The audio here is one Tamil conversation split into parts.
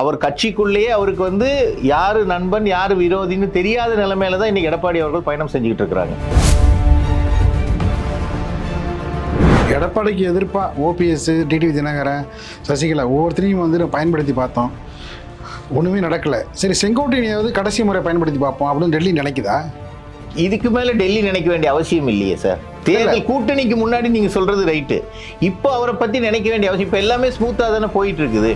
அவர் கட்சிக்குள்ளேயே அவருக்கு வந்து யாரு நண்பன் யாரு விரோதின்னு தெரியாத நிலைமையில தான் இன்னைக்கு எடப்பாடி அவர்கள் பயணம் செஞ்சுக்கிட்டு இருக்கிறாங்க. எடப்பாடிக்கு எதிர்ப்பாக ஓபிஎஸ் டிடிவி தினகரன் சசிகலா ஒவ்வொருத்தரையும் வந்து நம்ம பயன்படுத்தி பார்த்தோம். ஒன்றுமே நடக்கலை. சரி செங்கோட்டையனையாவது கடைசி முறை பயன்படுத்தி பார்ப்போம் அப்படின்னு டெல்லி நினைக்குதா? இதுக்கு மேல டெல்லி நினைக்க வேண்டிய அவசியம் இல்லையே சார் தேர்தல் கூட்டணிக்கு முன்னாடி நீங்க சொல்றது ரைட்டு இப்போ அவரை பத்தி நினைக்க வேண்டிய அவசியம் இப்போ எல்லாமே ஸ்மூத்தா தானே போயிட்டு இருக்குது.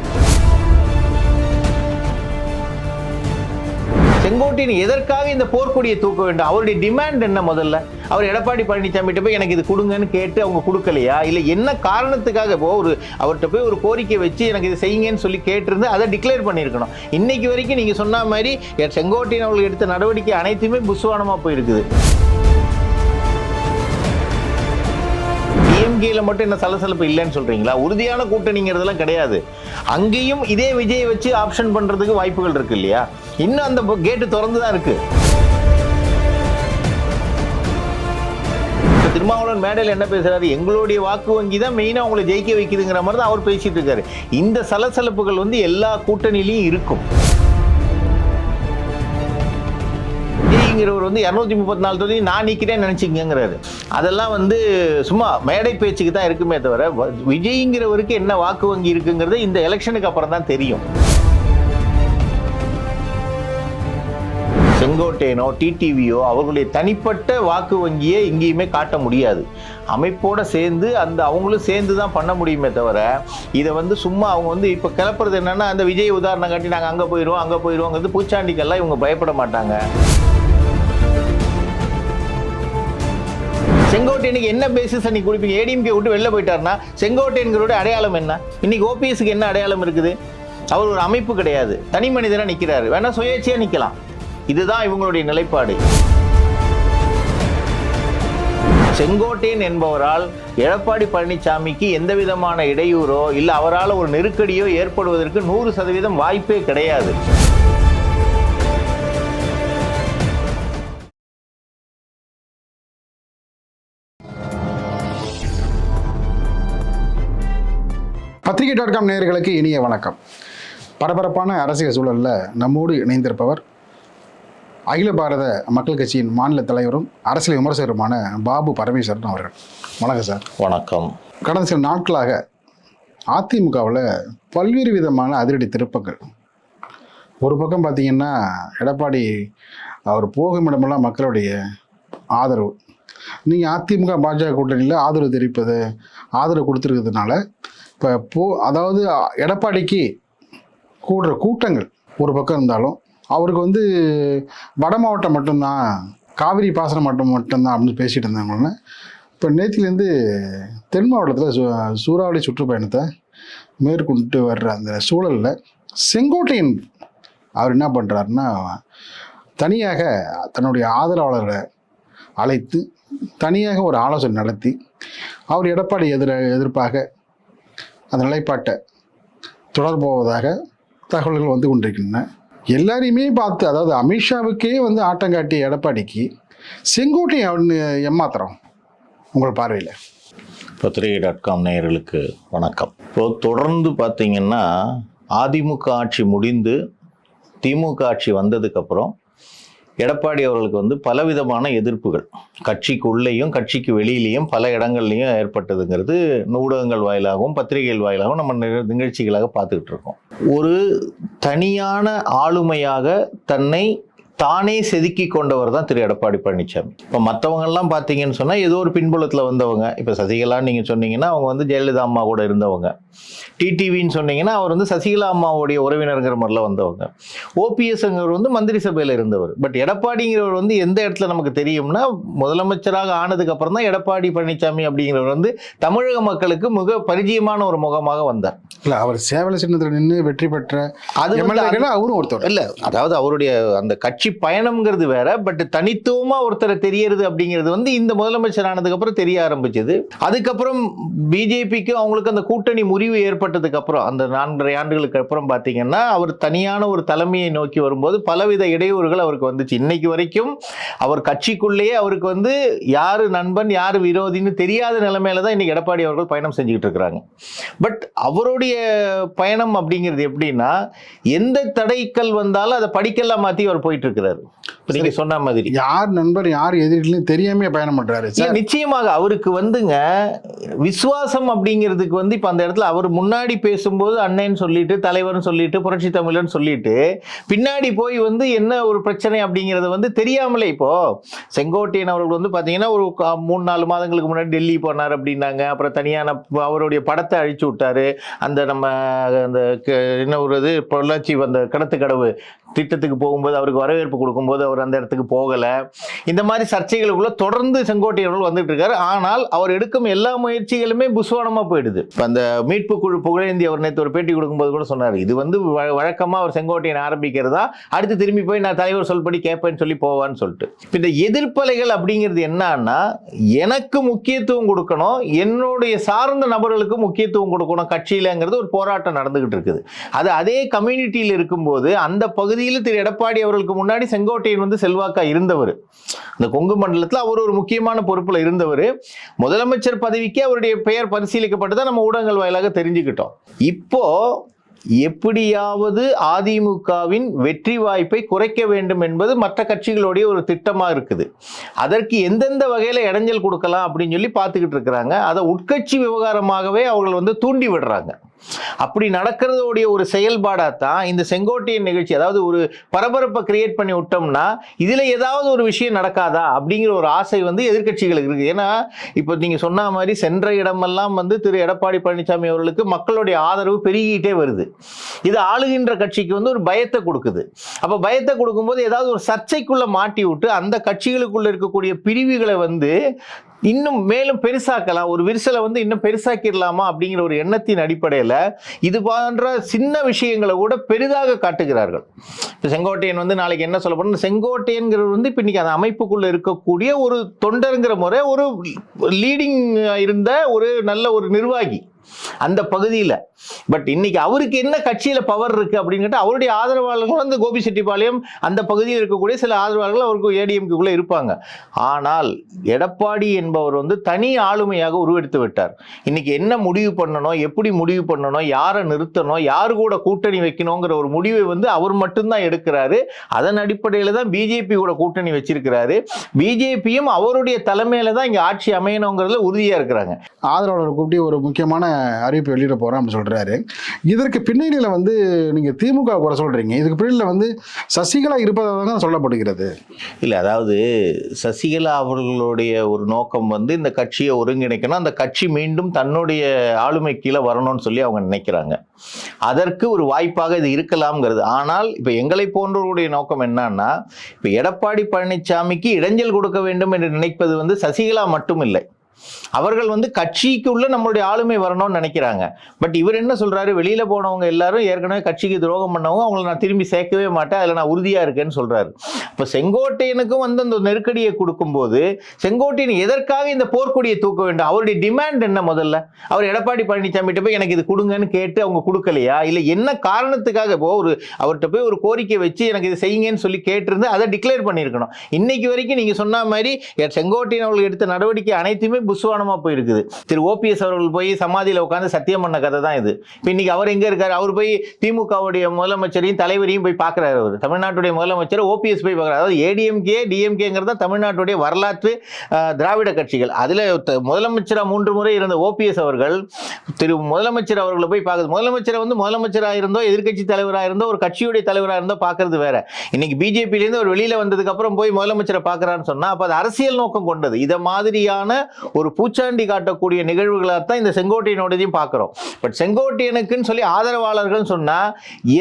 செங்கோட்டையன் எதற்காக இந்த போர்க்கொடியை தூக்க வேண்டும்? அவருடைய டிமாண்ட் என்ன முதல்ல? அவர் எடப்பாடி பழனிசாமிகிட்ட போய் எனக்கு இது கொடுங்கன்னு கேட்டு அவங்க கொடுக்கலையா? இல்லை என்ன காரணத்துக்காக இப்போ ஒரு அவர்கிட்ட போய் ஒரு கோரிக்கை வச்சு எனக்கு இது செய்யுங்கன்னு சொல்லி கேட்டிருந்து அதை டிக்ளேர் பண்ணியிருக்கணும். இன்னைக்கு வரைக்கும் நீங்கள் சொன்ன மாதிரி செங்கோட்டையன் அவர்கள் எடுத்த நடவடிக்கை அனைத்துமே புஸ்வானமாக போயிருக்குது. டிஎம்கேல மட்டும் என்ன சலசலப்பு இல்லைன்னு சொல்றீங்களா? உறுதியான கூட்டணிங்கிறதெல்லாம் கிடையாது. அங்கேயும் இதே விஜய் வச்சு ஆப்ஷன் பண்றதுக்கு வாய்ப்புகள் இருக்கு இல்லையா? இன்னும் அந்த கேட்டு திறந்து தான் இருக்கு திருமாவளவன் மேடையில் என்ன பேசுறாரு? எங்களுடைய வாக்கு வங்கி தான் மெயினாக அவங்களை ஜெயிக்க வைக்குதுங்கிற மாதிரி தான் அவர் பேசிட்டு இருக்காரு. இந்த சலசலப்புகள் வந்து எல்லா கூட்டணியிலையும் இருக்கும். விஜய்ங்கிறவர் வந்து இரநூத்தி முப்பத்தி நாலு தொகுதி நான் நிற்கிறேன்னு நினச்சிங்கங்கிறாரு அதெல்லாம் வந்து சும்மா மேடை பேச்சுக்கு தான் இருக்குமே தவிர வ- விஜய்ங்கிறவருக்கு என்ன வாக்கு வங்கி இருக்குங்கிறது இந்த எலெக்ஷனுக்கு அப்புறம் தான் தெரியும். செங்கோட்டையனோ டிடிவியோ அவர்களுடைய தனிப்பட்ட வாக்கு வங்கியை எங்கேயுமே காட்ட முடியாது. அமைப்போட சேர்ந்து அந்த அவங்களும் சேர்ந்து தான் பண்ண முடியுமே தவிர இதை வந்து சும்மா அவங்க வந்து இப்போ கிளப்புறது என்னென்னா அந்த விஜய் உதாரணம் காட்டி நாங்கள் அங்கே போயிடுவோம் அங்கே போயிடுவோங்கிறது பூச்சாண்டிக்கெல்லாம் இவங்க பயப்பட மாட்டாங்க. செங்கோட்டையனுக்கு என்ன பேசிஸ் அன்னைக்கு கொடுப்பீங்க? ஏடிஎம்கே விட்டு வெளில போயிட்டாருன்னா செங்கோட்டையன்களோட அடையாளம் என்ன? இன்னைக்கு ஓபிஎஸ்க்கு என்ன அடையாளம் இருக்குது? அவர் ஒரு அமைப்பு கிடையாது. தனி மனிதனாக நிற்கிறாரு வேணால் சுயேட்சையாக நிற்கலாம் இதுதான் இவங்களுடைய நிலைப்பாடு. செங்கோட்டையன் என்பவரால் எடப்பாடி பழனிசாமிக்கு எந்த விதமான இடையூறோ இல்லை அவரால் ஒரு நெருக்கடியோ ஏற்படுவதற்கு நூறு சதவீதம் வாய்ப்பே கிடையாது. பத்திரிகை டாட் காம் நேயர்களுக்கு இனிய வணக்கம். பரபரப்பான அரசியல் சூழலில் நம்மோடு இணைந்திருப்பவர் அகில பாரத மக்கள் கட்சியின் மாநில தலைவரும் அரசியல் விமர்சகருமான பாபு பரமேஸ்வரன் அவர்கள். வணக்கம் சார். வணக்கம். கடந்த சில நாட்களாக அதிமுகவில் பல்வேறு விதமான அதிரடி திருப்பங்கள். ஒரு பக்கம் பார்த்தீங்கன்னா எடப்பாடி அவர் போகும் இடமெல்லாம் மக்களுடைய ஆதரவு. நீங்கள் அதிமுக பாஜக கூட்டணியில் ஆதரவு தெரிவிப்பது ஆதரவு கொடுத்துருக்கிறதுனால இப்போ போ அதாவது எடப்பாடிக்கு கூடுற கூட்டங்கள் ஒரு பக்கம் இருந்தாலும் அவருக்கு வந்து வட மாவட்டம் மட்டும்தான் காவிரி பாசனம் மட்டும் மட்டும்தான் அப்படின்னு பேசிட்டு இருந்தாங்கன்னு. இப்போ நேற்றுலேருந்து தென் மாவட்டத்தில் சூ சூறாவளி சுற்றுப்பயணத்தை மேற்கொண்டு வர்ற அந்த சூழலில் செங்கோட்டையன் அவர் என்ன பண்ணுறாருன்னா தனியாக தன்னுடைய ஆதரவாளரை அழைத்து தனியாக ஒரு ஆலோசனை நடத்தி அவர் எடப்பாடி எதிர எதிர்ப்பாக அந்த நிலைப்பாட்டை தொடர்போவதாக தகவல்கள் வந்து கொண்டிருக்கின்றன. எல்லாரையுமே பார்த்து அதாவது அமித்ஷாவுக்கே வந்து ஆட்டம் காட்டிய எடப்பாடிக்கு செங்கோட்டையன் அவனு எம்மாத்திரம் உங்கள் பார்வையில். பத்திரிகை டாட் காம் நேயர்களுக்கு வணக்கம். இப்போ தொடர்ந்து பார்த்தீங்கன்னா அதிமுக ஆட்சி முடிந்து திமுக ஆட்சி வந்ததுக்கப்புறம் எடப்பாடி அவர்களுக்கு வந்து பலவிதமான எதிர்ப்புகள். கட்சிக்குள்ளேயும் கட்சிக்கு வெளியிலையும் பல இடங்கள்லையும் ஏற்பட்டதுங்கிறது ஊடகங்கள் வாயிலாகவும் பத்திரிகைகள் வாயிலாகவும் நம்ம நிகழ்ச்சிகளாக பார்த்துக்கிட்டு இருக்கோம். ஒரு தனியான ஆளுமையாக தன்னை தானே செதுக்கி கொண்டவர் தான் திரு எடப்பாடி பழனிசாமி. இப்போ மற்றவங்கெல்லாம் பார்த்தீங்கன்னு சொன்னால் ஏதோ ஒரு பின்புலத்தில் வந்தவங்க. இப்போ சசிகலா நீங்கள் சொன்னீங்கன்னா அவங்க வந்து ஜெயலலிதா அம்மா கூட இருந்தவங்க. டிடிவின்னு சொன்னீங்கன்னா அவர் வந்து சசிகலா அம்மாவுடைய உறவினருங்கிற மாதிரிலாம் வந்தவங்க. ஓபிஎஸ்ங்கிறவர் வந்து மந்திரி சபையில் இருந்தவர். பட் எடப்பாடிங்கிறவர் வந்து எந்த இடத்துல நமக்கு தெரியும்னா முதலமைச்சராக ஆனதுக்கு அப்புறம் தான் எடப்பாடி பழனிசாமி அப்படிங்கிறவர் வந்து தமிழக மக்களுக்கு மிக பரிச்சயமான ஒரு முகமாக வந்தார். இல்லை அவர் சேவல சின்னத்தில் நின்று வெற்றி பெற்ற அது அவரும் ஒருத்தர். இல்ல அதாவது அவருடைய அந்த கட்சி கட்சி பயணம்ங்கிறது வேற பட் தனித்துவமா ஒருத்தரை தெரியறது அப்படிங்கிறது வந்து இந்த முதலமைச்சர் ஆனதுக்கு அப்புறம் தெரிய ஆரம்பிச்சது. அதுக்கப்புறம் பிஜேபிக்கு அவங்களுக்கு அந்த கூட்டணி முறிவு ஏற்பட்டதுக்கு அப்புறம் அந்த நான்கரை ஆண்டுகளுக்கு அப்புறம் பார்த்தீங்கன்னா அவர் தனியான ஒரு தலைமையை நோக்கி வரும்போது பலவித இடையூறுகள் அவருக்கு வந்துச்சு. இன்னைக்கு வரைக்கும் அவர் கட்சிக்குள்ளேயே அவருக்கு வந்து யாரு நண்பன் யாரு விரோதின்னு தெரியாத நிலைமையில தான் இன்னைக்கு எடப்பாடி அவர்கள் பயணம் செஞ்சுக்கிட்டு இருக்கிறாங்க. பட் அவருடைய பயணம் அப்படிங்கிறது எப்படின்னா எந்த தடைக்கல் வந்தாலும் அதை படிக்கல்லாம் மாற்றி அவர் போயிட்டு இருக்கிறாரு இப்ப நீங்க சொன்ன மாதிரி. யார் நண்பர் யார் எதிரின்னு தெரியாமே பயணம் சார். நிச்சயமாக அவருக்கு வந்துங்க விசுவாசம் அப்படிங்கிறதுக்கு வந்து இப்ப அந்த இடத்துல அவர் முன்னாடி பேசும்போது அண்ணன் சொல்லிட்டு தலைவர்னு சொல்லிட்டு புரட்சி தமிழன் சொல்லிட்டு பின்னாடி போய் வந்து என்ன ஒரு பிரச்சனை அப்படிங்கறது வந்து தெரியாமலே இப்போ செங்கோட்டையன் அவர்கள் வந்து பாத்தீங்கன்னா ஒரு மூணு நாலு மாதங்களுக்கு முன்னாடி டெல்லி போனார் அப்படின்னாங்க. அப்புறம் தனியான அவருடைய படத்தை அழிச்சு விட்டாரு. அந்த நம்ம அந்த என்ன ஒரு பொள்ளாச்சி அந்த கடத்து கடவு திட்டத்துக்கு போகும்போது அவருக்கு வரவேற்பு கொடுக்கும்போது அவர் அந்த இடத்துக்கு போகலை. இந்த மாதிரி சர்ச்சைகளுக்குள்ள தொடர்ந்து செங்கோட்டையர்கள் வந்துட்டு இருக்காரு. ஆனால் அவர் எடுக்கும் எல்லா முயற்சிகளுமே புஸ்வானமாக போயிடுது. இப்போ அந்த மீட்பு குழு புகழேந்தி அவர் நேற்று ஒரு பேட்டி கொடுக்கும்போது கூட சொன்னார் இது வந்து வழ- அவர் செங்கோட்டையன் ஆரம்பிக்கிறதா? அடுத்து திரும்பி போய் நான் தலைவர் சொல்படி கேட்பேன்னு சொல்லி போவான்னு சொல்லிட்டு. இப்போ இந்த எதிர்ப்பலைகள் அப்படிங்கிறது என்னன்னா எனக்கு முக்கியத்துவம் கொடுக்கணும் என்னுடைய சார்ந்த நபர்களுக்கு முக்கியத்துவம் கொடுக்கணும் கட்சியிலங்கிறது ஒரு போராட்டம் நடந்துகிட்டு இருக்குது. அது அதே கம்யூனிட்டியில் இருக்கும்போது அந்த பகுதி பகுதியில் திரு எடப்பாடி அவர்களுக்கு முன்னாடி செங்கோட்டையன் வந்து செல்வாக்கா இருந்தவர். இந்த கொங்கு மண்டலத்தில் அவர் ஒரு முக்கியமான பொறுப்பில் இருந்தவர். முதலமைச்சர் பதவிக்கே அவருடைய பெயர் பரிசீலிக்கப்பட்டதை நம்ம ஊடகங்கள் வாயிலாக தெரிஞ்சுக்கிட்டோம். இப்போ எப்படியாவது அதிமுகவின் வெற்றி வாய்ப்பை குறைக்க வேண்டும் என்பது மற்ற கட்சிகளுடைய ஒரு திட்டமாக இருக்குது. அதற்கு எந்தெந்த வகையில் இடைஞ்சல் கொடுக்கலாம் அப்படின்னு சொல்லி பார்த்துக்கிட்டு இருக்கிறாங்க. அதை உட்கட்சி விவகாரமாகவே அவர்கள் வந்து தூண்டி விடுறாங்க. அப்படி நடக்கிறதோடைய ஒரு செயல்பாடாக தான் இந்த செங்கோட்டையின் நிகழ்ச்சி அதாவது ஒரு பரபரப்பை கிரியேட் பண்ணி விட்டோம்னா இதில் ஏதாவது ஒரு விஷயம் நடக்காதா அப்படிங்கிற ஒரு ஆசை வந்து எதிர்க்கட்சிகளுக்கு இருக்குது ஏன்னா இப்போ நீங்கள் சொன்ன மாதிரி சென்ற இடமெல்லாம் வந்து திரு. எடப்பாடி பழனிசாமி அவர்களுக்கு மக்களுடைய ஆதரவு பெருகிட்டே வருது. இது ஆளுகின்ற கட்சிக்கு வந்து ஒரு பயத்தை கொடுக்குது. அப்போ பயத்தை கொடுக்கும்போது ஏதாவது ஒரு சர்ச்சைக்குள்ளே மாட்டி விட்டு அந்த கட்சிகளுக்குள்ளே இருக்கக்கூடிய பிரிவுகளை வந்து இன்னும் மேலும் பெருசாக்கலாம். ஒரு விரிசலை வந்து இன்னும் பெருசாக்கிடலாமா அப்படிங்கிற ஒரு எண்ணத்தின் அடிப்படையில் இது போன்ற சின்ன விஷயங்களை கூட பெரிதாக காட்டுகிறார்கள். இப்போ செங்கோட்டையன் வந்து நாளைக்கு என்ன சொல்ல போறோம் செங்கோட்டையன்கிறது வந்து இப்போ இன்னைக்கு அந்த அமைப்புக்குள்ளே இருக்கக்கூடிய ஒரு தொண்டருங்கிற முறை ஒரு லீடிங் இருந்த ஒரு நல்ல ஒரு நிர்வாகி. அந்த பகுதியில். பட் இன்னைக்கு அவருக்கு என்ன கட்சியில பவர் இருக்கு அப்படின்னு கேட்டால் அவருடைய ஆதரவாளர்கள் அந்த கோபி செட்டிப்பாளையம் அந்த பகுதியில் இருக்கக்கூடிய சில ஆதரவாளர்கள் அவருக்கு ஏடிஎம்குள்ள இருப்பாங்க. ஆனால் எடப்பாடி என்பவர் வந்து தனி ஆளுமையாக உருவெடுத்து விட்டார். இன்னைக்கு என்ன முடிவு பண்ணணும் எப்படி முடிவு பண்ணணும் யாரை நிறுத்தணும் யாரு கூட கூட்டணி வைக்கணுங்கிற ஒரு முடிவை வந்து அவர் மட்டும்தான் எடுக்கிறாரு. அதன் அடிப்படையில் தான் பிஜேபி கூட கூட்டணி வச்சிருக்கிறாரு. பிஜேபியும் அவருடைய தலைமையில தான் இங்க ஆட்சி அமையணுங்கிறதுல உறுதியா இருக்கிறாங்க. ஆதரவாளர் கூப்பிட்டு ஒரு முக்கியமான அறிவிப்பு வெளியிட போகிறோம் அப்படின்னு சொல்கிறாரு இதற்கு பின்னணியில் வந்து நீங்கள் திமுக குறை சொல்கிறீங்க இதுக்கு பின்னணியில் வந்து சசிகலா இருப்பதாக தான் சொல்லப்படுகிறது. இல்லை அதாவது சசிகலா அவர்களுடைய ஒரு நோக்கம் வந்து இந்த கட்சியை ஒருங்கிணைக்கணும். அந்த கட்சி மீண்டும் தன்னுடைய ஆளுமை கீழே வரணும்னு சொல்லி அவங்க நினைக்கிறாங்க. அதற்கு ஒரு வாய்ப்பாக இது இருக்கலாம்ங்கிறது. ஆனால் இப்போ எங்களை போன்றவர்களுடைய நோக்கம் என்னன்னா இப்போ எடப்பாடி பழனிசாமிக்கு இடைஞ்சல் கொடுக்க வேண்டும் என்று நினைப்பது வந்து சசிகலா மட்டும் இல்லை. அவர்கள் வந்து கட்சிக்குள்ள நம்மளுடைய ஆளுமை வரணும்னு நினைக்கிறாங்க. பட் இவர் என்ன சொல்றாரு? வெளியில போனவங்க எல்லாரும் ஏற்கனவே கட்சிக்கு துரோகம் பண்ணவங்க அவங்கள நான் திரும்பி சேர்க்கவே மாட்டேன். அதில் நான் உறுதியா இருக்கேன்னு சொல்றாரு. இப்போ செங்கோட்டையனுக்கும் வந்து அந்த நெருக்கடியை கொடுக்கும்போது செங்கோட்டையன் எதற்காக இந்த போர்க்கொடியை தூக்க வேண்டும்? அவருடைய டிமாண்ட் என்ன முதல்ல? அவர் எடப்பாடி பழனிசாமிகிட்ட போய் எனக்கு இது கொடுங்கன்னு கேட்டு அவங்க கொடுக்கலையா? இல்லை என்ன காரணத்துக்காக? இப்போ ஒரு அவர்கிட்ட போய் ஒரு கோரிக்கை வச்சு எனக்கு இது செய்யுங்கன்னு சொல்லி கேட்டிருந்து அதை டிக்ளேர் பண்ணியிருக்கணும். இன்னைக்கு வரைக்கும் நீங்க சொன்ன மாதிரி செங்கோட்டையன் அவர்கள் எடுத்த நடவடிக்கை அனைத்துமே புஸ்வானமாக போயிருக்குது. திரு ஓபிஎஸ் அவர்கள் போய் சமாதியில் உட்காந்து சத்தியம் பண்ண கதை தான் இது. இப்போ இன்னைக்கு அவர் எங்கே இருக்கார்? அவர் போய் திமுகவுடைய முதலமைச்சரையும் தலைவரையும் போய் பார்க்குறாரு அவர். தமிழ்நாட்டுடைய முதலமைச்சர் ஓபிஎஸ் போய் பார்க்குறாரு. அதாவது ஏடிஎம்கே டிஎம்கேங்கிறது தான் தமிழ்நாட்டுடைய வரலாற்று திராவிட கட்சிகள். அதில் முதலமைச்சராக மூன்று முறை இருந்த ஓபிஎஸ் அவர்கள் திரு முதலமைச்சர் அவர்களை போய் பார்க்குறது. முதலமைச்சரை வந்து முதலமைச்சராக இருந்தோ எதிர்க்கட்சி தலைவராக இருந்தோ ஒரு கட்சியுடைய தலைவராக இருந்தோ பார்க்கறது வேற. இன்னைக்கு பிஜேபியிலேருந்து ஒரு வெளியில் வந்ததுக்கப்புறம் போய் முதலமைச்சரை பார்க்கறான்னு சொன்னால் அப்போ அது அரசியல் நோக்கம் கொண்டது. இதை மாதிரியான ஒரு பூச்சாண்டி காட்டக்கூடிய நிகழ்வுகளாக தான் இந்த செங்கோட்டையனோடதையும் பார்க்குறோம். பட் செங்கோட்டையனுக்குன்னு சொல்லி ஆதரவாளர்கள் சொன்னால்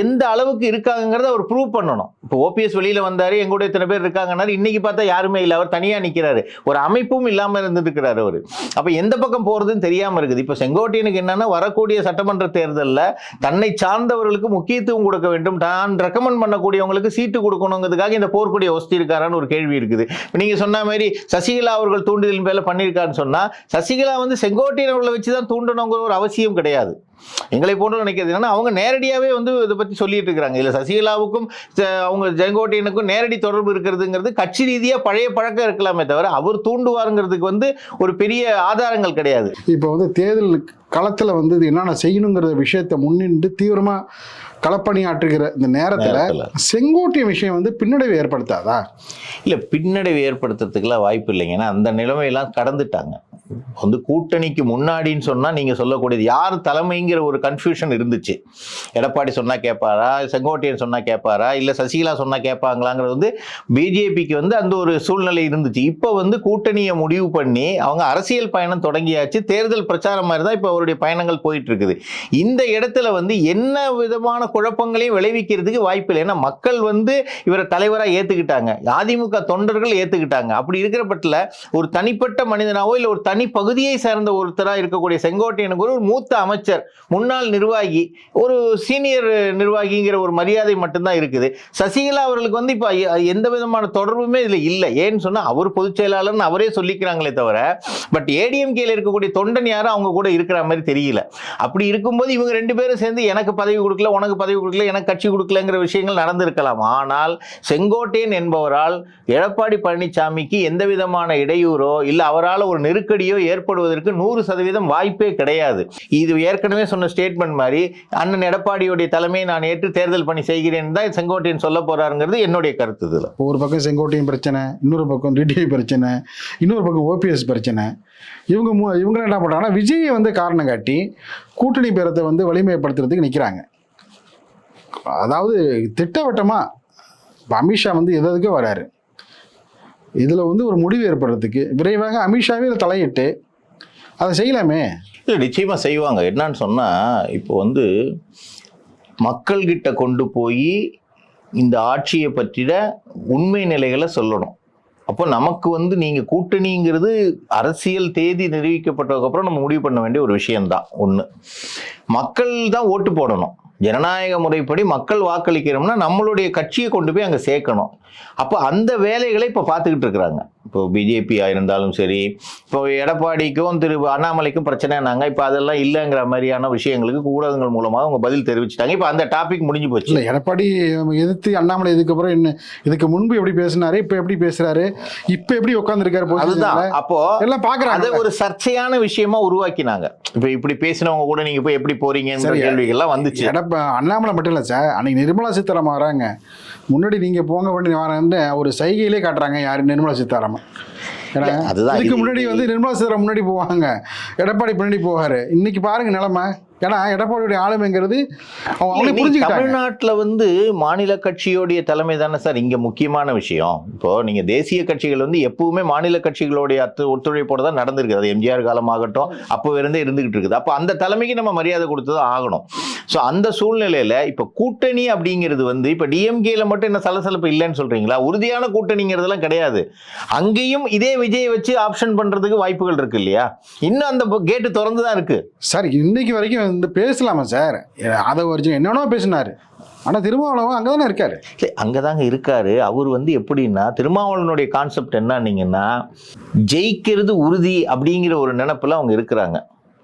எந்த அளவுக்கு இருக்காங்கிறத அவர் ப்ரூவ் பண்ணணும். இப்போ ஓபிஎஸ் வெளியில் வந்தார் எங்கூட இத்தனை பேர் இருக்காங்கன்னா இன்றைக்கி பார்த்தா யாருமே இல்லை அவர் தனியாக நிற்கிறாரு ஒரு அமைப்பும் இல்லாமல் இருந்துருக்கிறார் அவர். அப்போ எந்த பக்கம் போகிறதுன்னு தெரியாமல் இருக்குது. இப்போ செங்கோட்டையனுக்கு என்னென்னா வரக்கூடிய சட்டமன்ற தேர்தலில் தன்னை சார்ந்தவர்களுக்கு முக்கியத்துவம் கொடுக்க வேண்டும். தான் ரெக்கமெண்ட் பண்ணக்கூடியவங்களுக்கு சீட்டு கொடுக்கணுங்கிறதுக்காக இந்த போர்க்குடிய ஒஸ்தி இருக்காரான்னு ஒரு கேள்வி இருக்குது. இப்போ நீங்கள் சொன்ன மாதிரி சசிகலா அவர்கள் தூண்டுதல் மேலே பண்ணியிருக்காருன்னு சொன்னால் சசிகலா வந்து செங்கோட்டையன் அவர்களை வச்சு தான் தூண்டணுங்கிற ஒரு அவசியம் கிடையாது. எங்களை போன்று நினைக்கிறது என்னன்னா அவங்க நேரடியாகவே வந்து இதை பற்றி சொல்லிட்டு இருக்கிறாங்க. இல்லை சசிகலாவுக்கும் அவங்க செங்கோட்டையனுக்கும் நேரடி தொடர்பு இருக்கிறதுங்கிறது கட்சி ரீதியாக பழைய பழக்கம் இருக்கலாமே தவிர அவர் தூண்டுவாருங்கிறதுக்கு வந்து ஒரு பெரிய ஆதாரங்கள் கிடையாது. இப்போ வந்து தேர்தல் களத்தில் வந்து இது என்னென்ன செய்யணுங்கிற விஷயத்தை முன்னின்று தீவிரமாக களப்பணியாற்றுகிற இந்த நேரத்தில். செங்கோட்டைய விஷயம் வந்து பின்னடைவு ஏற்படுத்தாதா? இல்லை பின்னடைவு ஏற்படுத்துறதுக்குலாம் வாய்ப்பு இல்லைங்க. ஏன்னா அந்த நிலைமையெல்லாம் கடந்துட்டாங்க. வந்து கூட்டணிக்கு முன்னாடின்னு சொன்னால் நீங்கள் சொல்லக்கூடியது. யார் தலைமைங்கிற ஒரு கன்ஃபியூஷன் இருந்துச்சு. எடப்பாடி சொன்னால் கேட்பாரா செங்கோட்டையன் சொன்னால் கேட்பாரா இல்லை சசிகலா சொன்னால் கேட்பாங்களாங்கிறது வந்து பிஜேபிக்கு வந்து அந்த ஒரு சூழ்நிலை இருந்துச்சு. இப்போ வந்து கூட்டணியை முடிவு பண்ணி அவங்க அரசியல் பயணம் தொடங்கியாச்சு. தேர்தல் பிரச்சாரம் மாதிரி தான் இப்போ அவருடைய பயணங்கள் போயிட்டு இருக்குது இந்த இடத்துல வந்து என்ன விதமான குழப்பங்களையும் விளைவிக்கிறதுக்கு வாய்ப்பு இல்லை. ஏன்னா மக்கள் வந்து இவரை தலைவராக ஏற்றுக்கிட்டாங்க அதிமுக தொண்டர்கள் ஏற்றுக்கிட்டாங்க அப்படி இருக்கிற பட்சத்தில் ஒரு தனிப்பட்ட மனிதனாவோ இல்லை ஒரு தனி பகுதியை சேர்ந்த ஒருத்தராக இருக்கக்கூடிய செங்கோட்டையனுக்கு ஒரு மூத்த அமைச்சர் முன்னாள் நிர்வாகி ஒரு சீனியர் நிர்வாகிங்கிற ஒரு மரியாதை மட்டும்தான் இருக்குது. சசிகலா அவர்களுக்கு வந்து இப்போ எந்த விதமான தொடர்புமே இதில் இல்லை. ஏன்னு சொன்னால் அவர் பொதுச் செயலாளர்னு அவரே சொல்லிக்கிறாங்களே தவிர பட் ஏடிஎம்கேல இருக்கக்கூடிய தொண்டன் யாரும் அவங்க கூட இருக்கிற மாதிரி தெரியல. அப்படி இருக்கும்போது இவங்க ரெண்டு பேரும் சேர்ந்து எனக்கு பதவி கொடுக்கல உனக்கு பதவி கொடுக்கல எனக்கு கட்சி கொடுக்கலங்கிற விஷயங்கள் நடந்திருக்கலாம். ஆனால் செங்கோட்டையன் என்பவரால் எடப்பாடி பழனிசாமிக்கு எந்த விதமான இடையூறோ இல்லை அவரால் ஒரு நெருக்கடியோ ஏற்படுவதற்கு நூறு சதவீதம் வாய்ப்பே கிடையாது. இது ஏற்கனவே சொன்ன ஸ்டேட்மெண்ட் மாதிரி அண்ணன் எடப்பாடியுடைய தலைமையை நான் ஏற்று தேர்தல் பணி செய்கிறேன் தான் செங்கோட்டையன் சொல்ல போறாருங்கிறது என்னுடைய கருத்து இதில். இப்போ ஒரு பக்கம் செங்கோட்டையன் பிரச்சனை இன்னொரு பக்கம் டிடிஐ பிரச்சனை இன்னொரு பக்கம் ஓபிஎஸ் பிரச்சனை. இவங்க மு இவங்க என்ன பண்ணுறாங்கன்னா விஜயை வந்து காரணம் காட்டி கூட்டணி பேரத்தை வந்து வலிமைப்படுத்துறதுக்கு நிற்கிறாங்க அதாவது திட்டவட்டமாக அமித்ஷா வந்து எது எதுக்கோ வராரு. இதில் வந்து ஒரு முடிவு ஏற்படுறதுக்கு. விரைவாக அமித்ஷாவே இதில் தலையிட்டு அதை செய்யலாமே. இல்லை நிச்சயமாக செய்வாங்க. என்னன்னு சொன்னால் இப்போ வந்து மக்கள்கிட்ட கொண்டு போய் இந்த ஆட்சியை பற்றின உண்மை நிலைகளை சொல்லணும். அப்போ நமக்கு வந்து நீங்கள் கூட்டணிங்கிறது அரசியல் தேதி நிரூபிக்கப்பட்டதுக்கப்புறம் நம்ம முடிவு பண்ண வேண்டிய ஒரு விஷயம்தான் ஒன்று மக்கள் தான் ஓட்டு போடணும். ஜனநாயக முறைப்படி மக்கள் வாக்களிக்கிறோம்னா நம்மளுடைய கட்சியை கொண்டு போய் அங்கே சேர்க்கணும். அப்போ அந்த வேலைகளை இப்போ பார்த்துக்கிட்டு இருக்கிறாங்க. இப்போ பிஜேபியாக இருந்தாலும் சரி இப்போ எடப்பாடிக்கும் திரு அண்ணாமலைக்கும் பிரச்சனைனாங்க இப்போ அதெல்லாம் இல்லைங்கிற மாதிரியான விஷயங்களுக்கு ஊடகங்கள் மூலமாக அவங்க பதில் தெரிவிச்சிட்டாங்க. இப்போ அந்த டாபிக் முடிஞ்சு போச்சு. இல்லை எடப்பாடி எதிர்த்து அண்ணாமலை இதுக்கப்புறம் என்ன இதுக்கு முன்பு எப்படி பேசினாரு இப்போ எப்படி பேசுறாரு இப்போ எப்படி உட்காந்துருக்காரு அதுதான். அப்போ எல்லாம் அதை பார்க்குறாங்க ஒரு சர்ச்சையான விஷயமா உருவாக்கினாங்க. இப்போ இப்படி பேசினவங்க கூட நீங்க போய் எப்படி போறீங்கன்ற. கேள்விகள்லாம் வந்துச்சு. எடப்பா அண்ணாமலை மட்டும் இல்லை சார் அன்னைக்கு நிர்மலா சீதாராமன் வராங்க. முன்னாடி நீங்கள் போங்க பண்ணி வரேன்னு ஒரு சைகையிலே காட்டுறாங்க யார்? நிர்மலா சீதாராமன். ஏன்னா, அதுதான் இதுக்கு இது- முன்னாடி வந்து நிர்மலா சீதாராமன் முன்னாடி போவாங்க. எடப்பாடி பின்னாடி போவாரு. இன்னைக்கு பாருங்க நிலைமை. ஏன்னா எடப்பாடியுடைய ஆளுமைங்கிறது அவங்க அவங்களே புரிஞ்சுக்கிட்டாங்க. தமிழ்நாட்டுல வந்து மாநில கட்சியோடைய தலைமை தானே சார்? இங்க முக்கியமான விஷயம். இப்போ நீங்க தேசிய கட்சிகள் வந்து எப்பவுமே மாநில கட்சிகளுடைய அத்து ஒத்துழைப்போட தான் நடந்திருக்கு. அது எம்ஜிஆர் காலமாகட்டும் அப்போ இருந்தே இருந்துகிட்டு இருக்குது. அப்போ அந்த தலைமைக்கு நம்ம மரியாதை கொடுத்து தான் ஆகணும். ஸோ அந்த சூழ்நிலையில இப்போ கூட்டணி அப்படிங்கிறது வந்து இப்போ டிஎம்கேல மட்டும் என்ன சலசலப்பு இல்லைன்னு சொல்றீங்களா? உறுதியான கூட்டணிங்கிறதெல்லாம் கிடையாது. அங்கேயும் இதே விஜய் வச்சு ஆப்ஷன் பண்றதுக்கு வாய்ப்புகள் இருக்கு இல்லையா? இன்னும் அந்த கேட்டு திறந்து தான் இருக்கு. சார் இன்னைக்கு வரைக்கும் வந்து பேசலாமா சார்? அதை வரைக்கும் என்னென்னோ பேசினாரு. ஆனால் திருமாவளவன் அங்கே தானே இருக்காரு. இல்லை அங்கே தாங்க இருக்காரு. அவர் வந்து எப்படின்னா திருமாவளவனுடைய கான்செப்ட் என்னன்னீங்கன்னா ஜெயிக்கிறது உறுதி அப்படிங்கிற ஒரு நினப்பில் அவங்க இருக்கிறாங்க.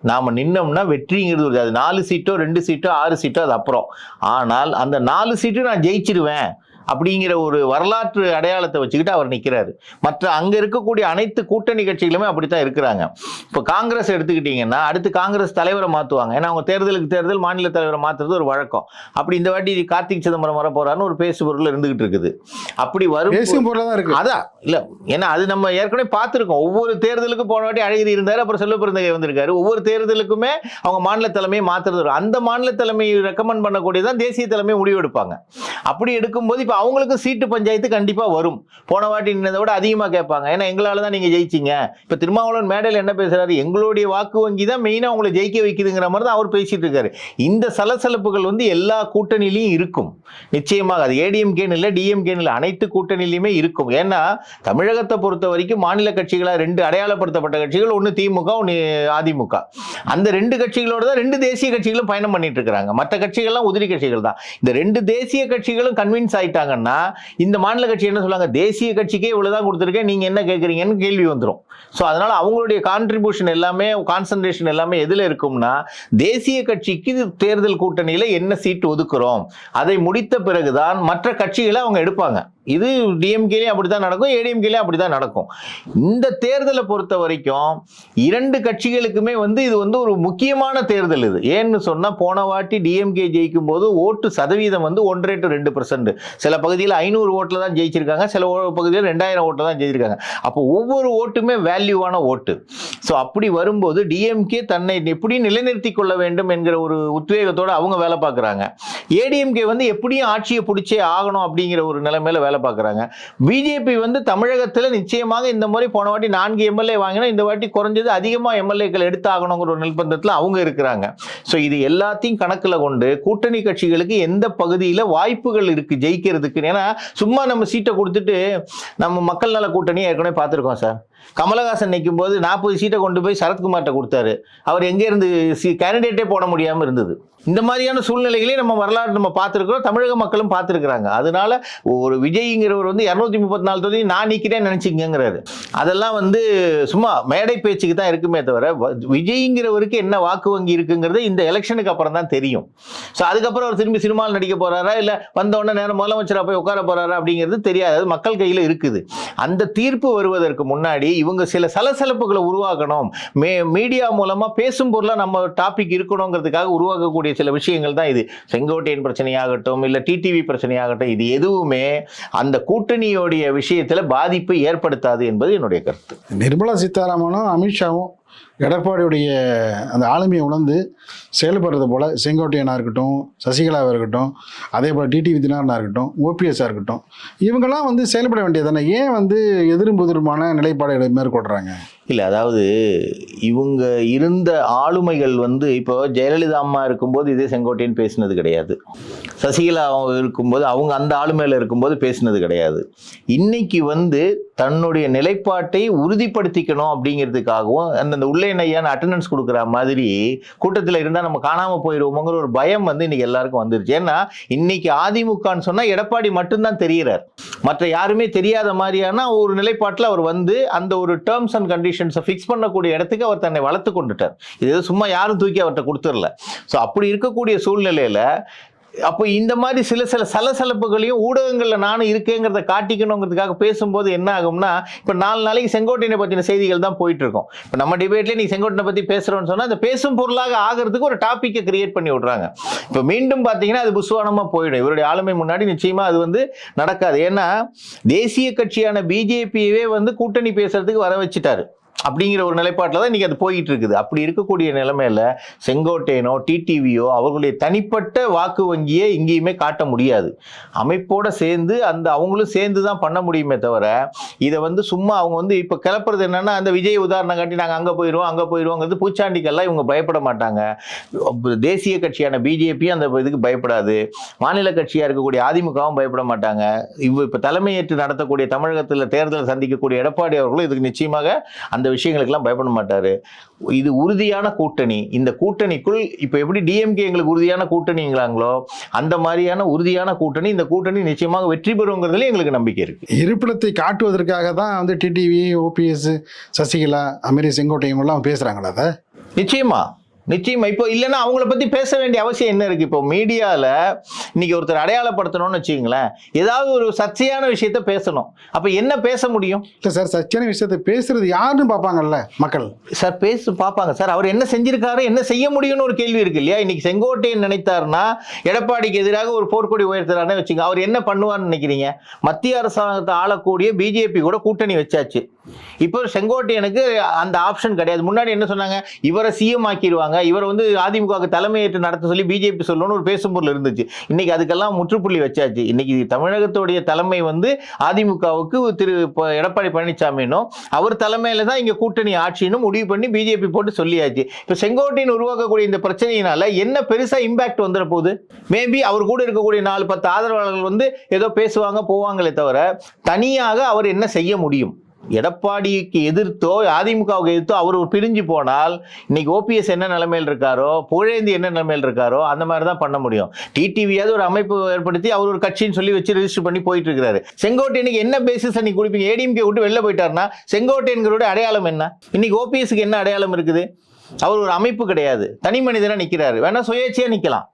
நாம் நின்னோம்னா வெற்றிங்கிறது உறுதி. அது நாலு சீட்டோ ரெண்டு சீட்டோ ஆறு சீட்டோ அது அப்புறம். ஆனால் அந்த நாலு சீட்டு நான் ஜெயிச்சிருவேன். அப்படிங்கிற ஒரு வரலாற்று அடையாளத்தை வச்சுக்கிட்டு அவர் நிற்கிறாரு மற்ற அங்கே இருக்கக்கூடிய அனைத்து கூட்டணி கட்சிகளுமே அப்படித்தான் இருக்கிறாங்க. இப்போ காங்கிரஸ் எடுத்துக்கிட்டிங்கன்னா அடுத்து காங்கிரஸ் தலைவரை மாற்றுவாங்க ஏன்னா அவங்க தேர்தலுக்கு தேர்தல் மாநில தலைவரை மாற்றுறது ஒரு வழக்கம். அப்படி இந்த வாட்டி கார்த்திக் சிதம்பரம் வர போறாருன்னு ஒரு பேசு பொருள் இருந்துகிட்டு இருக்குது. அப்படி வரும் பேசும் பொருளாக தான் இருக்கு. அதான். இல்ல ஏன்னா அது நம்ம ஏற்கனவே பார்த்துருக்கோம். ஒவ்வொரு தேர்தலுக்கு போன வாட்டி அழகிரி இருந்தார் அப்புறம் செல்வ பிறந்தகை வந்திருக்காரு. ஒவ்வொரு தேர்தலுக்குமே அவங்க மாநில தலைமையை வரும். அந்த மாநில தலைமையை ரெக்கமெண்ட் பண்ணக்கூடியதான் தேசிய தலைமை முடிவெடுப்பாங்க. அப்படி எடுக்கும்போது இப்போ அவங்களுக்கும் சீட்டு பஞ்சாயத்து கண்டிப்பாக வரும். போன வாட்டி நின்றதை விட அதிகமாக கேட்பாங்க. ஏன்னா எங்களால் தான் நீங்கள் ஜெயிச்சிங்க. இப்போ திருமாவளவன் மேடையில் என்ன பேசுகிறாரு எங்களுடைய வாக்கு வங்கி தான் மெயினாக அவங்களை ஜெயிக்க வைக்குதுங்கிற மாதிரி தான் அவர் பேசிகிட்டு இருக்காரு. இந்த சலசலப்புகள் வந்து எல்லா கூட்டணியிலையும் இருக்கும். நிச்சயமாக அது ஏடிஎம்கேன்னு இல்லை டிஎம்கேன்னு இல்லை அனைத்து கூட்டணியிலையுமே இருக்கும். ஏன்னா தமிழகத்தை பொறுத்த வரைக்கும் மாநில கட்சிகளாக ரெண்டு அடையாளப்படுத்தப்பட்ட கட்சிகள் ஒன்று திமுக ஒன்று அதிமுக. அந்த ரெண்டு கட்சிகளோட தான் ரெண்டு தேசிய கட்சிகளும் பயணம் பண்ணிட்டு இருக்கிறாங்க. மற்ற கட்சிகள்லாம் உதிரி கட்சிகள் தான். இந்த ரெண்டு தேசிய கட்சிகளும் கன்வின்ஸ் ஆயிட்டாங்கன்னா இந்த மாநில கட்சி என்ன சொல்லுவாங்க? தேசிய கட்சிக்கே இவ்வளவுதான் கொடுத்துருக்கேன் நீங்கள் என்ன கேட்குறீங்கன்னு கேள்வி வந்துடும் ஸோ அதனால் அவங்களுடைய கான்ட்ரிபியூஷன் எல்லாமே கான்சன்ட்ரேஷன் எல்லாமே எதில் இருக்கும்னா தேசிய கட்சிக்கு தேர்தல் கூட்டணியில் என்ன சீட்டு ஒதுக்குறோம்? அதை முடித்த பிறகுதான் மற்ற கட்சிகளை அவங்க எடுப்பாங்க. இது டிஎம்கேலையும் அப்படி தான் நடக்கும் ஏடிஎம்கேலையும் அப்படி தான் நடக்கும். இந்த தேர்தலை பொறுத்த வரைக்கும் இரண்டு கட்சிகளுக்குமே வந்து இது வந்து ஒரு முக்கியமான தேர்தல் இது. ஏன்னு சொன்னால் போன வாட்டி டிஎம்கே ஜெயிக்கும் போது ஓட்டு சதவீதம் வந்து ஒன்றரை டு ரெண்டு பர்சன்ட் சில பகுதியில் ஐநூறு ஓட்டில் தான் ஜெயிச்சிருக்காங்க சில ஓ- பகுதியில் ரெண்டாயிரம் ஓட்டில் தான் ஜெயிச்சிருக்காங்க. அப்போ ஒவ்வொரு ஓட்டுமே வேல்யூவான ஓட்டு. ஸோ அப்படி வரும்போது டிஎம்கே தன்னை எப்படி நிலைநிறுத்தி கொள்ள வேண்டும் என்கிற ஒரு உத்வேகத்தோட அவங்க வேலை பார்க்குறாங்க. ஏடிஎம்கே வந்து எப்படியும் ஆட்சியை பிடிச்சே ஆகணும் அப்படிங்கிற ஒரு நிலைமையில வேலை பார்க்குறாங்க. பிஜேபி வந்து தமிழகத்தில் நிச்சயமாக இந்த முறை போன வாட்டி நான்கு எம்எல்ஏ வாங்கினா இந்த வாட்டி குறைஞ்சது அதிகமாக எம்எல்ஏக்கள் எடுத்தாகணுங்கிற ஒரு நிர்பந்தத்தில் அவங்க இருக்கிறாங்க. ஸோ இது எல்லாத்தையும் கணக்கில் கொண்டு கூட்டணி கட்சிகளுக்கு எந்த பகுதியில் வாய்ப்புகள் இருக்குது ஜெயிக்கிறதுக்கு ஏன்னா சும்மா நம்ம சீட்டை கொடுத்துட்டு நம்ம மக்கள் நல கூட்டணியை ஏற்கனவே பார்த்துருக்கோம் சார். கமலஹாசன் நிற்கும் போது நாற்பது சீட்டை கொண்டு போய் சரத்குமார்கிட்ட கொடுத்தாரு. அவர் எங்கேருந்து சி கேண்டிடேட்டே போட முடியாமல் இருந்தது. இந்த மாதிரியான சூழ்நிலைகளையும் நம்ம வரலாறு நம்ம பார்த்துருக்குறோம். தமிழக மக்களும் பார்த்துருக்குறாங்க. அதனால ஒரு விஜய்ங்கிறவர் வந்து இரநூத்தி முப்பத்தி நாலு தொகுதி நான் நிற்கிறேன்னு நினச்சிங்கிறாரு அதெல்லாம் வந்து சும்மா மேடை பேச்சுக்கு தான் இருக்குமே தவிர வ- விஜய்ங்கிறவருக்கு என்ன வாக்கு வங்கி இருக்குங்கிறது இந்த எலெக்ஷனுக்கு அப்புறம் தான் தெரியும். ஸோ அதுக்கப்புறம் அவர் திரும்பி சினிமாவில் நடிக்க போகிறாரா இல்லை வந்தோடனே நேரம் முதலமைச்சராக போய் உட்கார போகிறாரா அப்படிங்கிறது தெரியாது. மக்கள் கையில் இருக்குது. அந்த தீர்ப்பு வருவதற்கு முன்னாடி இவங்க சில சலசலப்புகளை உருவாக்கணும். மே மீடியா மூலமாக பேசும் பொருளாக நம்ம டாபிக் இருக்கணுங்கிறதுக்காக உருவாக்கக்கூடிய சில விஷயங்கள் தான் இது. செங்கோட்டையின் பிரச்சனையாகட்டும் இல்லை டிடிவி பிரச்சனையாகட்டும் இது எதுவுமே அந்த கூட்டணியோடைய விஷயத்தில் பாதிப்பை ஏற்படுத்தாது என்பது என்னுடைய கருத்து. நிர்மலா சீதாராமனும் அமித்ஷாவும் எடப்பாடியுடைய அந்த ஆளுமையை உணர்ந்து செயல்படுறது போல் செங்கோட்டையனாக இருக்கட்டும் சசிகலாவாக இருக்கட்டும் அதே போல் டிடி வித்யநாதனாக இருக்கட்டும் ஓபிஎஸ்ஸாக இருக்கட்டும் இவங்கெல்லாம் வந்து செயல்பட வேண்டியதானே ஏன் வந்து எதிரும் புதிருமான நிலைப்பாடுகளை மேற்கொள்கிறாங்க இல்லை அதாவது இவங்க இருந்த ஆளுமைகள் வந்து இப்போ ஜெயலலிதா அம்மா இருக்கும்போது இதே செங்கோட்டையன் பேசினது கிடையாது. சசிகலா அவங்க இருக்கும்போது அவங்க அந்த ஆளுமையில் இருக்கும்போது பேசினது கிடையாது. இன்னைக்கு வந்து தன்னுடைய நிலைப்பாட்டை உறுதிப்படுத்திக்கணும் அப்படிங்கிறதுக்காகவும் அந்தந்த உள்ளே நையான அட்டண்டன்ஸ் கொடுக்குற மாதிரி கூட்டத்தில் இருந்தால் நம்ம காணாமல் போயிடுவோமோங்கிற ஒரு பயம் வந்து இன்னைக்கு எல்லாருக்கும் வந்துருச்சு. ஏன்னா இன்னைக்கு அதிமுகன்னு சொன்னால் எடப்பாடி மட்டும்தான் தெரிகிறார் மற்ற யாருமே தெரியாத மாதிரியான ஒரு நிலைப்பாட்டில் அவர் வந்து அந்த ஒரு டேர்ம்ஸ் அண்ட் கண்டிஷன்ஸை ஃபிக்ஸ் பண்ணக்கூடிய இடத்துக்கு அவர் தன்னை வளர்த்து கொண்டுட்டார். இது சும்மா யாரும் தூக்கி அவர்கிட்ட கொடுத்துடல. ஸோ அப்படி இருக்கக்கூடிய சூழ்நிலையில் அப்போ இந்த மாதிரி சில சில சலசலப்புகளையும் ஊடகங்களில் நானும் இருக்கேங்கிறத காட்டிக்கணுங்கிறதுக்காக பேசும்போது என்ன ஆகும்னா இப்போ நாலு நாளைக்கு செங்கோட்டையனை பற்றின செய்திகள் தான் போயிட்டு இருக்கும் இப்போ நம்ம டிபேட்லேயே நீ செங்கோட்டனை பற்றி பேசுகிறோன்னு சொன்னால் அந்த பேசும் பொருளாக ஆகிறதுக்கு ஒரு டாப்பிக்கை கிரியேட் பண்ணி விட்றாங்க. இப்போ மீண்டும் பார்த்தீங்கன்னா அது புஸ்வானமாக போயிடும். இவருடைய ஆளுமை முன்னாடி நிச்சயமாக அது வந்து நடக்காது. ஏன்னா தேசிய கட்சியான பிஜேபியவே வந்து கூட்டணி பேசுறதுக்கு வர வச்சுட்டாரு. அப்படிங்கிற ஒரு நிலைப்பாட்டில் தான் இன்றைக்கி அது போயிட்டு இருக்குது அப்படி இருக்கக்கூடிய நிலைமையில் செங்கோட்டையனோ டிடிவியோ அவர்களுடைய தனிப்பட்ட வாக்கு வங்கியை எங்கேயுமே காட்ட முடியாது. அமைப்போடு சேர்ந்து அந்த அவங்களும் சேர்ந்து தான் பண்ண முடியுமே தவிர இதை வந்து சும்மா அவங்க வந்து இப்போ கிளப்புறது என்னென்னா அந்த விஜய் உதாரணம் காட்டி நாங்கள் அங்கே போயிடுவோம் அங்கே போயிடுவோங்கிறது பூச்சாண்டிக்கெல்லாம் இவங்க பயப்பட மாட்டாங்க. தேசிய கட்சியான பிஜேபி அந்த இதுக்கு பயப்படாது. மாநில கட்சியாக இருக்கக்கூடிய அதிமுகவும் பயப்பட மாட்டாங்க. இவ் இப்போ தலைமையேற்று நடத்தக்கூடிய தமிழகத்தில் தேர்தலை சந்திக்கக்கூடிய எடப்பாடி அவர்களும் இதுக்கு நிச்சயமாக அந்த விஷயங்களுக்கெல்லாம் பயப்பட மாட்டார். இது உறுதியான கூட்டணி. இந்த கூட்டணிக்குள் இப்போ எப்படி டிஎம்கே எங்களுக்கு உறுதியான கூட்டணிங்களாங்களோ அந்த மாதிரியான உறுதியான கூட்டணி இந்த கூட்டணி நிச்சயமாக வெற்றி பெறுங்கிறதுல எங்களுக்கு நம்பிக்கை இருக்கு. இருப்பிடத்தை காட்டுவதற்காக தான் வந்து டிடிவி ஓபிஎஸ் சசிகலா அமெரி செங்கோட்டையன் எல்லாம் பேசுகிறாங்களா அதை? நிச்சயமா. நிச்சயமா. இப்போ இல்லைன்னா அவங்கள பத்தி பேச வேண்டிய அவசியம் என்ன இருக்கு? இப்போ மீடியால இன்னைக்கு ஒருத்தர் அடையாளப்படுத்தணும்னு வச்சுங்களேன் ஏதாவது ஒரு சர்ச்சையான விஷயத்த பேசணும். அப்ப என்ன பேச முடியும்? இல்லை சார் சச்சியான விஷயத்தை பேசுறது யாருன்னு பார்ப்பாங்கல்ல மக்கள்? சார் பேசு பார்ப்பாங்க. சார் அவர் என்ன செஞ்சிருக்காரு என்ன செய்ய முடியும்னு ஒரு கேள்வி இருக்கு இல்லையா? இன்னைக்கு செங்கோட்டையன் நினைத்தாருன்னா எடப்பாடிக்கு எதிராக ஒரு போர்க்கொடி உயர்த்துறாருன்னு வச்சுங்க அவர் என்ன பண்ணுவார்னு நினைக்கிறீங்க? மத்திய அரசாங்கத்தை ஆளக்கூடிய பிஜேபி கூட கூட்டணி வச்சாச்சு. இப்போ செங்கோட்டையனுக்கு அந்த ஆப்ஷன் கிடையாது. முன்னாடி என்ன சொன்னாங்க? இவரை சிஎம் ஆக்கிடுவாங்க இவரை வந்து அதிமுகவுக்கு தலைமையேற்று நடத்த சொல்லி பிஜேபி சொல்லணும்னு ஒரு பேசும்பொருள் இருந்துச்சு. இன்னைக்கு அதுக்கெல்லாம் முற்றுப்புள்ளி வச்சாச்சு. இன்னைக்கு தமிழகத்துடைய தலைமை வந்து அதிமுகவுக்கு திரு எடப்பாடி பழனிசாமினும் அவர் தலைமையில தான் இங்க கூட்டணி ஆட்சின்னு முடிவு பண்ணி பிஜேபி போட்டு சொல்லியாச்சு. இப்போ செங்கோட்டையன் உருவாக்கக்கூடிய இந்த பிரச்சனையினால என்ன பெருசா இம்பாக்ட் வந்துட போகுது? மேபி அவர் கூட இருக்கக்கூடிய நாலு பத்து ஆதரவாளர்கள் வந்து ஏதோ பேசுவாங்க போவாங்களே தவிர தனியாக அவர் என்ன செய்ய முடியும்? எடப்பாடிக்கு எதிர்த்தோ அதிமுகவுக்கு எதிர்த்தோ அவர் ஒரு பிரிஞ்சு போனால் இன்னைக்கு ஓபிஎஸ் என்ன நிலைமையில் இருக்காரோ புகழேந்தி என்ன நிலைமையில் இருக்காரோ அந்த மாதிரி தான் பண்ண முடியும். டிடிவியாவது ஒரு அமைப்பு ஏற்படுத்தி அவர் ஒரு கட்சின்னு சொல்லி வச்சு ரெஜிஸ்டர் பண்ணி போயிட்டு இருக்காரு செங்கோட்டையனுக்கு என்ன பேசிஸ் அன்னைக்கு கொடுப்பீங்க? ஏடிஎம்கே விட்டு வெளில போயிட்டாருன்னா செங்கோட்டையன்களோட அடையாளம் என்ன? இன்னைக்கு ஓபிஎஸ்க்கு என்ன அடையாளம் இருக்குது? அவர் ஒரு அமைப்பு கிடையாது. தனி மனிதனாக நிற்கிறாரு வேணா சுயேட்சையாக நிற்கலாம்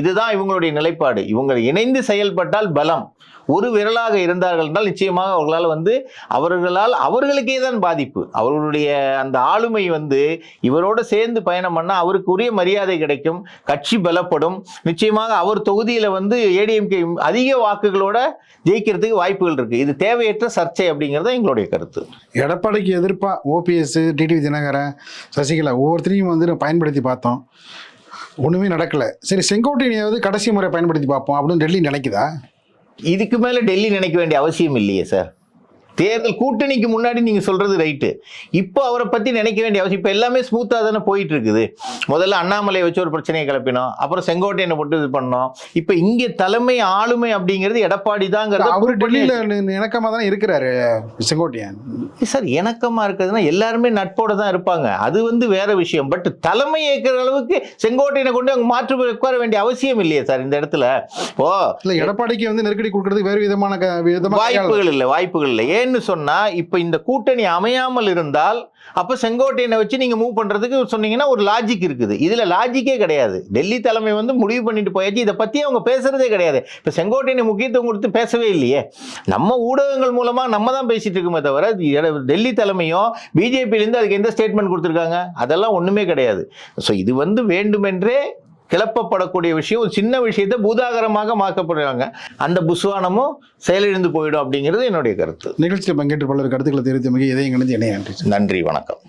இதுதான் இவங்களுடைய நிலைப்பாடு. இவங்க இணைந்து செயல்பட்டால் பலம். ஒரு விரலாக இருந்தார்கள் என்றால் நிச்சயமாக அவர்களால் வந்து அவர்களால் அவர்களுக்கே தான் பாதிப்பு. அவர்களுடைய அந்த ஆளுமை வந்து இவரோடு சேர்ந்து பயணம் பண்ணால் அவருக்கு உரிய மரியாதை கிடைக்கும் கட்சி பலப்படும். நிச்சயமாக அவர் தொகுதியில் வந்து ஏடிஎம்கே அதிக வாக்குகளோட ஜெயிக்கிறதுக்கு வாய்ப்புகள் இருக்குது இது தேவையற்ற சர்ச்சை அப்படிங்கிறது தான் எங்களுடைய கருத்து. எடப்பாடிக்கு எதிர்ப்பாக ஓபிஎஸ் டிடிவி தினகரன் சசிகலா ஒவ்வொருத்தரையும் வந்து நம்ம பயன்படுத்தி பார்த்தோம். ஒன்றுமே நடக்கலை. சரி செங்கோட்டையனையாவது கடைசி முறை பயன்படுத்தி பார்ப்போம். அப்படின்னு டெல்லி நினைக்குதா? இதுக்கு மேலே டெல்லி நினைக்க வேண்டிய அவசியம் இல்லையே சார். தேர்தல் கூட்டணிக்கு முன்னாடி நீங்க சொல்றது ரைட்டு இப்போ அவரை பத்தி நினைக்க வேண்டிய அவசியம் இப்போ எல்லாமே ஸ்மூத்தா தானே போயிட்டு இருக்குது முதல்ல அண்ணாமலையை வச்சு ஒரு பிரச்சனையை கிளப்பினோம். அப்புறம் செங்கோட்டையனை போட்டு இது பண்ணோம். இப்போ இங்க தலைமை ஆளுமை அப்படிங்கிறது எடப்பாடி தாங்கிறத அவர் டெல்லியில இணக்கமா தானே இருக்கிறாரு செங்கோட்டையன். சார் இணக்கமா இருக்கிறதுனா எல்லாருமே நட்போட தான் இருப்பாங்க. அது வந்து வேற விஷயம். பட் தலைமை ஏற்கிற அளவுக்கு செங்கோட்டையனை கொண்டு அவங்க மாற்று உட்கார வேண்டிய அவசியம் இல்லையே சார் இந்த இடத்துல. ஓ இல்ல எடப்பாடிக்கு வந்து நெருக்கடி கொடுக்கறதுக்கு வேறு விதமான வாய்ப்புகள் இல்லை வாய்ப்புகள் இல்லை. ஏன்னு சொன்னால் இப்போ இந்த கூட்டணி அமையாமல் இருந்தால் அப்போ செங்கோட்டையனை வச்சு நீங்கள் மூவ் பண்ணுறதுக்கு சொன்னீங்கன்னா ஒரு லாஜிக் இருக்குது. இதில் லாஜிக்கே கிடையாது. டெல்லி தலைமை வந்து முடிவு பண்ணிட்டு போயாச்சு. இதை பற்றி அவங்க பேசுகிறதே கிடையாது. இப்போ செங்கோட்டையனை முக்கியத்துவம் கொடுத்து பேசவே இல்லையே. நம்ம ஊடகங்கள் மூலமாக நம்ம தான் பேசிகிட்டு இருக்கோமே தவிர டெல்லி தலைமையும் பிஜேபிலேருந்து அதுக்கு எந்த ஸ்டேட்மெண்ட் கொடுத்துருக்காங்க? அதெல்லாம் ஒன்றுமே கிடையாது. ஸோ இது வந்து வேண்டுமென்றே கிளப்பப்படக்கூடிய விஷயம் ஒரு சின்ன விஷயத்தை பூதாகரமாக மாக்கப்படுறாங்க அந்த புஸ்வானமும் செயலிழந்து போயிடும் அப்படிங்கிறது என்னுடைய கருத்து. நிகழ்ச்சியில் பங்கேற்று பலர் கருத்துக்களை தெரிவித்த மிக இதயம் கணிந்து இணைய நன்றி நன்றி வணக்கம்.